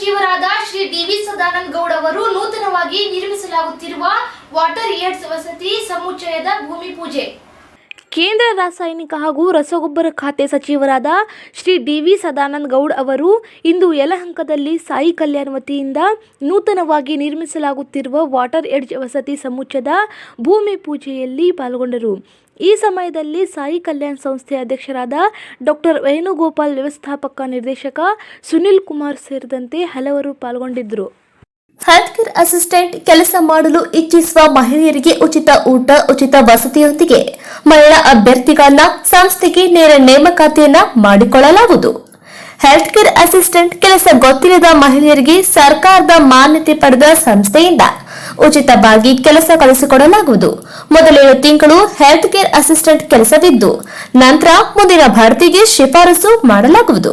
ಸಚಿವರಾದ Shri D V Sadananda Gowda ಅವರು ನೂತನವಾಗಿ ನಿರ್ಮಿಸಲಾಗುತ್ತಿರುವ ವಾಟರ್ ಏಡ್ಸ್ ವಸತಿ ಸಮುಚ್ಚಯದ ಭೂಮಿ ಪೂಜೆ. ಕೇಂದ್ರ ರಾಸಾಯನಿಕ ಹಾಗೂ ರಸಗೊಬ್ಬರ ಖಾತೆ ಸಚಿವರಾದ ಶ್ರೀ ಡಿ ವಿ ಸದಾನಂದ ಗೌಡ್ ಅವರು ಇಂದು ಯಲಹಂಕದಲ್ಲಿ ಸಾಯಿ ಕಲ್ಯಾಣ್ ವತಿಯಿಂದ ನೂತನವಾಗಿ ನಿರ್ಮಿಸಲಾಗುತ್ತಿರುವ ವಾಟರ್ ಎಡ್ಜ್ ವಸತಿ ಸಮುಚ್ಚದ ಭೂಮಿ ಪೂಜೆಯಲ್ಲಿ ಪಾಲ್ಗೊಂಡರು. ಈ ಸಮಯದಲ್ಲಿ ಸಾಯಿ ಕಲ್ಯಾಣ್ ಸಂಸ್ಥೆಯ ಅಧ್ಯಕ್ಷರಾದ ಡಾಕ್ಟರ್ ವೇಣುಗೋಪಾಲ್ ವ್ಯವಸ್ಥಾಪಕ ನಿರ್ದೇಶಕ ಸುನಿಲ್ ಕುಮಾರ್ ಸೇರಿದಂತೆ ಹಲವರು ಪಾಲ್ಗೊಂಡಿದ್ದರು. ಹೆಲ್ತ್ ಕೇರ್ ಅಸಿಸ್ಟೆಂಟ್ ಕೆಲಸ ಮಾಡಲು ಇಚ್ಛಿಸುವ ಮಹಿಳೆಯರಿಗೆ ಉಚಿತ ಊಟ, ಉಚಿತ ವಸತಿಯೊಂದಿಗೆ ಮಹಿಳಾ ಅಭ್ಯರ್ಥಿಗಳನ್ನ ಸಂಸ್ಥೆಗೆ ನೇರ ನೇಮಕಾತಿಯನ್ನ ಮಾಡಿಕೊಳ್ಳಲಾಗುವುದು. ಹೆಲ್ತ್ ಕೇರ್ ಅಸಿಸ್ಟೆಂಟ್ ಕೆಲಸ ಗೊತ್ತಿಲ್ಲದ ಮಹಿಳೆಯರಿಗೆ ಸರ್ಕಾರದ ಮಾನ್ಯತೆ ಪಡೆದ ಸಂಸ್ಥೆಯಿಂದ ಉಚಿತವಾಗಿ ಕೆಲಸ ಕಳಿಸಿಕೊಡಲಾಗುವುದು ಮೊದಲೇಳು ತಿಂಗಳು ಹೆಲ್ತ್ ಕೇರ್ ಅಸಿಸ್ಟೆಂಟ್ ಕೆಲಸವಿದ್ದು, ನಂತರ ಮುಂದಿನ ಭರ್ತಿಗೆ ಶಿಫಾರಸು ಮಾಡಲಾಗುವುದು.